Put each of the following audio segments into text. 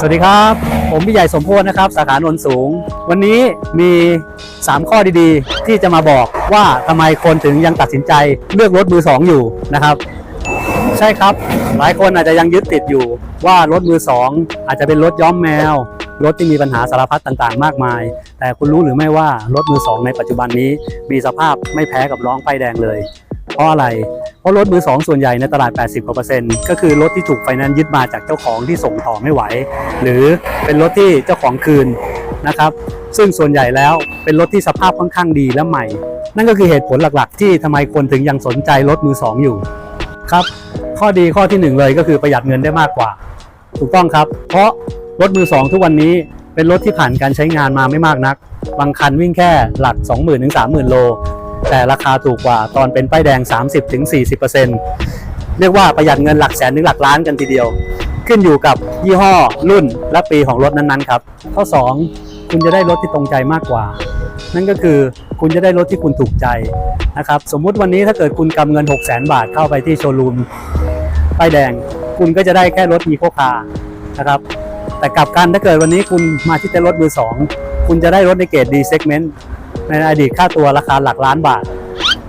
สวัสดีครับ ผมพี่ใหญ่สมโพธนะครับ สาขานนสูง วันนี้มี 3 ข้อดีๆ ที่จะมาบอกว่าทำไมคนถึงยังตัดสินใจเลือกรถมือ 2 อยู่นะครับ ใช่ครับ หลายคนอาจจะยังยึดติดอยู่ว่ารถมือ 2 อาจจะเป็นรถย้อมแมว รถที่มีปัญหาสารพัดต่างๆ มากมาย แต่คุณรู้หรือไม่ว่ารถมือ 2 ในปัจจุบันนี้มีสภาพไม่แพ้กับร้องป้ายแดงเลย เพราะอะไร เพราะรถมือ2ส่วนใหญ่ในตลาด 80กว่าเปอร์เซ็นต์ก็คือรถที่ถูกไฟแนนซ์ยึดมาจากเจ้าของที่ส่งต่อไม่ไหว หรือเป็นรถที่เจ้าของคืนนะครับ ซึ่งส่วนใหญ่แล้วเป็นรถที่สภาพค่อนข้างดีและใหม่ นั่นก็คือเหตุผลหลักๆ ที่ทำไมคนถึงยังสนใจรถมือ2องอยู่ครับ ข้อดีข้อที่หนึ่งเลยก็คือประหยัดเงินได้มากกว่า ถูกต้องครับ เพราะรถมือ2ทุกวันนี้เป็นรถที่ผ่านการใช้งานมาไม่มากนัก บางคันวิ่งแค่หลัก 20,000ถึง30,000 โล แต่ราคาถูกกว่าตอนเป็นป้ายแดง 30-40%เรียกว่าประหยัดเงินหลักแสนถึงหลักล้านกันทีเดียว ขึ้นอยู่กับยี่ห้อรุ่นและปีของรถนั้นๆครับ ข้อ 2 คุณจะได้รถที่ตรงใจมากกว่า นั่นก็คือคุณจะได้รถที่คุณถูกใจนะครับสมมุติวันนี้ถ้าเกิดคุณกำเงิน 6 0 0 0 0บาทเข้าไปที่โชว์รูมป้ายแดง คุณก็จะได้แค่รถมีโคคานะครับแต่กลับกันถ้าเกิดวันนี้คุณมาที่เต้นรถมือสองคุณจะได้รถในเกรด D segment ในอดีตค่าตัวราคาหลักล้านบาท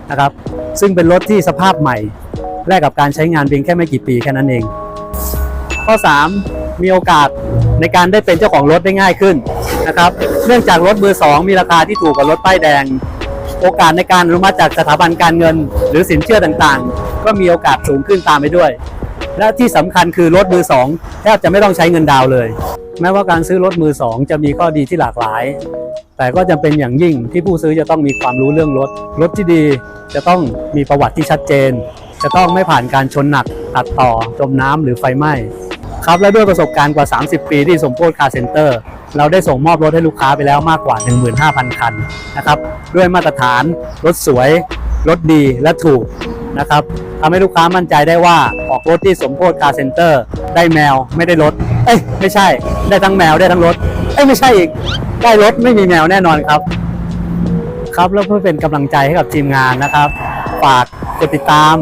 นะครับ ซึ่งเป็นรถที่สภาพใหม่ แลกกับการใช้งานเพียงแค่ไม่กี่ปีแค่นั้นเอง ข้อ 3 มีโอกาสในการได้เป็นเจ้าของรถได้ง่ายขึ้นนะครับ เนื่องจากรถมือ2มีราคาที่ถูกกว่ารถป้ายแดง โอกาสในการอนุมัติจากสถาบันการเงิน หรือสินเชื่อต่างๆ ก็มีโอกาสสูงขึ้นตามไปด้วย และที่สำคัญคือรถมือ2แทบจะไม่ต้องใช้เงินดาวเลย แม้ว่าการซื้อรถมือ2จะมีข้อดีที่หลากหลาย แต่ก็จำเป็นอย่างยิ่งที่ผู้ซื้อจะต้องมีความรู้เรื่องรถ รถที่ดีจะต้องมีประวัติที่ชัดเจน จะต้องไม่ผ่านการชนหนัก ตัดต่อ จมน้ำหรือไฟไหม้ครับและด้วยประสบการณ์กว่า 30 ปีที่สมโพธิคาร์เซ็นเตอร์ เราได้ส่งมอบรถให้ลูกค้าไปแล้วมากกว่า 15,000 คันนะครับ ด้วยมาตรฐาน รถสวย รถดีและถูก นะครับทำให้ลูกค้ามั่นใจได้ว่าออกรถที่สมโพธิคาร์เซ็นเตอร์ได้แมวไม่ได้รถ เอ้ยไม่ใช่ ได้ทั้งแมวได้ทั้งรถ เอ้ยไม่ใช่อีก ได้รถไม่มีแมวแน่นอนครับ ครับแล้วเพื่อเป็นกำลังใจให้กับทีมงานนะครับ ฝากกดติดตาม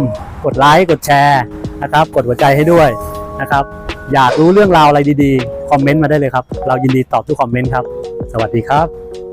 กดไลค์กดแชร์นะครับ กดหัวใจให้ด้วยนะครับ อยากรู้เรื่องราวอะไรดีๆ คอมเมนต์มาได้เลยครับ เรายินดีตอบทุกคอมเมนต์ครับ สวัสดีครับ